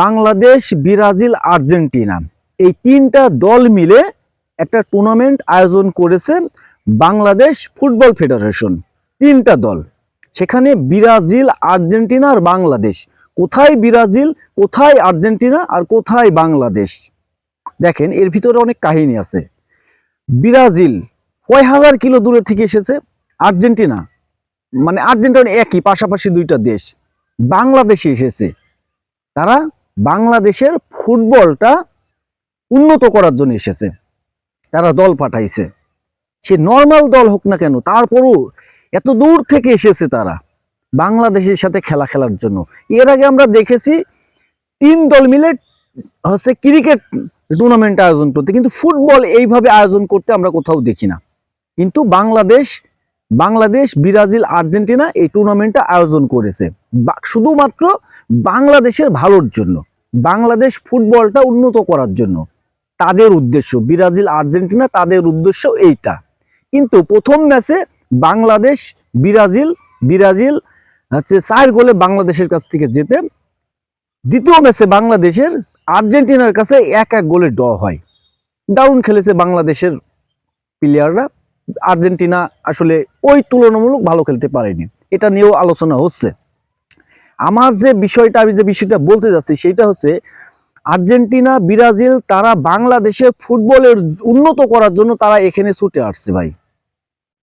Bangladesh, Brazil, Argentina. এই তিনটা দল মিলে একটা টুর্নামেন্ট আয়োজন করেছে বাংলাদেশ ফুটবল ফেডারেশন। তিনটা দল। সেখানে ব্রাজিল, আর্জেন্টিনা আর বাংলাদেশ। কোথায় ব্রাজিল, কোথায় আর্জেন্টিনা আর কোথায় বাংলাদেশ? দেখেন, এর ভিতরে অনেক কাহিনী আছে। ব্রাজিল কয় হাজার কিলো দূরে থেকে এসেছে, আর্জেন্টিনা মানে আর্জেন্টিনা একই, পাশাপাশি দুইটা দেশ। বাংলাদেশে এসেছে। তারা বাংলাদেশের ফুটবলটা উন্নত করার জন্য এসেছে। তারা দল পাঠাইছে। সে নর্মাল দল হোক না কেন, তারপরও এত দূর থেকে এসেছে তারা বাংলাদেশের সাথে খেলা খেলার জন্য। এর আগে আমরা দেখেছি তিন দল মিলে হচ্ছে ক্রিকেট টুর্নামেন্ট আয়োজন করতে, কিন্তু ফুটবল এইভাবে আয়োজন করতে আমরা কোথাও দেখি না। কিন্তু বাংলাদেশ বাংলাদেশ, ব্রাজিল, আর্জেন্টিনা এই টুর্নামেন্টটা আয়োজন করেছে। শুধুমাত্র বাংলাদেশের ভালোর জন্য, বাংলাদেশ ফুটবলটা উন্নত করার জন্য তাদের উদ্দেশ্য, ব্রাজিল, আর্জেন্টিনা তাদের উদ্দেশ্য এইটা। কিন্তু প্রথম ম্যাচে বাংলাদেশ, ব্রাজিল ব্রাজিল, হচ্ছে চার গোলে বাংলাদেশের কাছ থেকে যেতে দ্বিতীয় ম্যাচে বাংলাদেশের আর্জেন্টিনার কাছে এক এক গোলে ড হয়। দারুণ খেলেছে বাংলাদেশের প্লেয়াররা আর্জেন্টিনা আসলে ওই তুলনামূলক ভালো খেলতে পারেনি। এটা নিয়েও আলোচনা হচ্ছে। আমার যে বিষয়টা, আমি যে বিষয়টা বলতে যাচ্ছি সেটা হচ্ছে আর্জেন্টিনা, ব্রাজিল তারা বাংলাদেশে ফুটবলের উন্নত করার জন্য তারা এখানে ছুটে আসছে ভাই।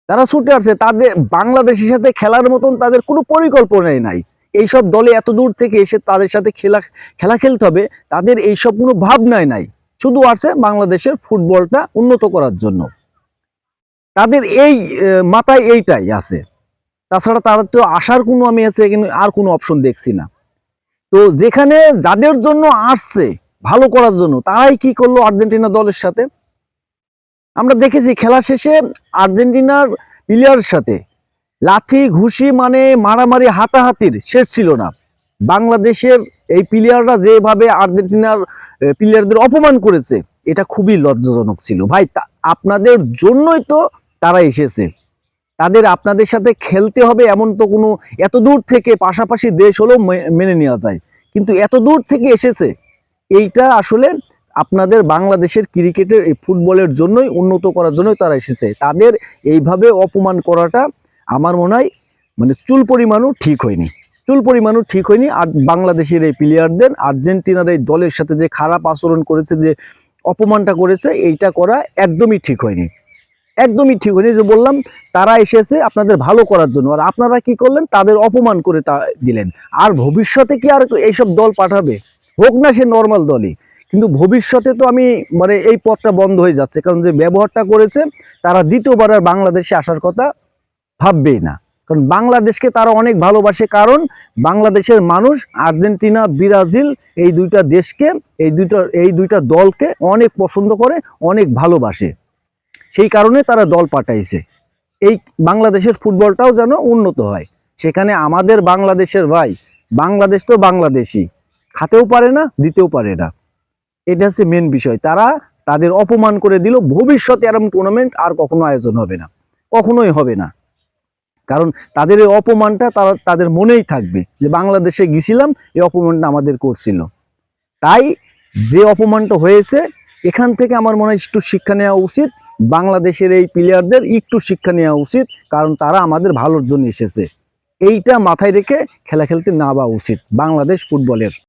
তারা ছুটে আসছে, তাদের বাংলাদেশের সাথে খেলার মতন তাদের কোনো পরিকল্পনাই নাই। এইসব দলে এত দূর থেকে এসে তাদের সাথে খেলা খেলা খেলতে হবে, তাদের এইসব কোনো ভাবনাই নাই। শুধু আসছে বাংলাদেশের ফুটবলটা উন্নত করার জন্য। তাদের এই মাথায় এইটাই আছে। তাছাড়া তারা তো আসার কোনো আমি আছে আর কোনো অপশন দেখছি না। তো যেখানে যাদের জন্য আসছে, ভালো করার জন্য, তারাই কি করল আর্জেন্টিনা দলের সাথে? আমরা দেখেছি খেলা শেষে আর্জেন্টিনার প্লেয়ারের সাথে। লাথি, ঘুষি মানে মারামারি, হাতাহাতির শেষ ছিল না। বাংলাদেশের এই প্লেয়াররা যেভাবে আর্জেন্টিনার প্লেয়ারদের অপমান করেছে, এটা খুবই লজ্জাজনক ছিল। ভাই আপনাদের জন্যই তো তারা এসেছে। তাদের আপনাদের সাথে খেলতে হবে এমন তো কোনো এত দূর থেকে পাশাপাশি দেশ হলেও মেনে নেওয়া যায়। কিন্তু এত দূর থেকে এসেছে, এইটা আসলে আপনাদের বাংলাদেশের ক্রিকেটের, এই ফুটবলের জন্যই উন্নত করার জন্যই তারা এসেছে। তাদের এইভাবে অপমান করাটা আমার মনে হয় মানে চুল পরিমাণও ঠিক হয়নি। চুল পরিমাণও ঠিক হয়নি। আর বাংলাদেশের এই প্লেয়ারদের, আর্জেন্টিনার এই দলের সাথে যে খারাপ আচরণ করেছে, যে অপমানটা করেছে, এইটা করা একদমই ঠিক হয়নি। একদমই ঠিক হয়নি যে বললাম, তারা এসেছে আপনাদের ভালো করার জন্য। আর আপনারা কি করলেন? তাদের অপমান করে তা দিলেন। আর ভবিষ্যতে কি আর এইসব দল পাঠাবে? হোক না সে নর্মাল দলই। কিন্তু ভবিষ্যতে তো আমি মানে এই পথটা বন্ধ হয়ে যাচ্ছে। কারণ যে ব্যবহারটা করেছে, তারা দ্বিতীয়বার আর বাংলাদেশে আসার কথা ভাববেই না। কারণ বাংলাদেশকে তারা অনেক ভালোবাসে। কারণ বাংলাদেশের মানুষ আর্জেন্টিনা, ব্রাজিল, এই দুইটা দেশকে, এই দুইটা এই দুইটা দলকে অনেক পছন্দ করে, অনেক ভালোবাসে। সেই কারণে তারা দল পাঠাইছে। এই বাংলাদেশের ফুটবলটাও যেন উন্নত হয়। সেখানে আমাদের বাংলাদেশের ভাই, বাংলাদেশ তো বাংলাদেশি খাতেও পারে না, দিতেও পারে না। এটা হচ্ছে মেন বিষয়। তারা তাদের অপমান করে দিল, ভবিষ্যতে এরকম টুর্নামেন্ট আর কখনো আয়োজন হবে না। কখনোই হবে না। কারণ তাদের এই অপমানটা তারা, তাদের মনেই থাকবে যে বাংলাদেশে গেছিলাম, এই অপমানটা আমাদের করছিল। তাই যে অপমানটা হয়েছে, এখান থেকে আমার মনে হয় একটু শিক্ষা নেওয়া উচিত। বাংলাদেশের এই প্লেয়ারদের একটু শিক্ষা নেওয়া উচিত, কারণ তারা আমাদের ভালোর জন্য এসেছে। এইটা মাথায় রেখে খেলা খেলতে না বা উচিত বাংলাদেশ ফুটবলের।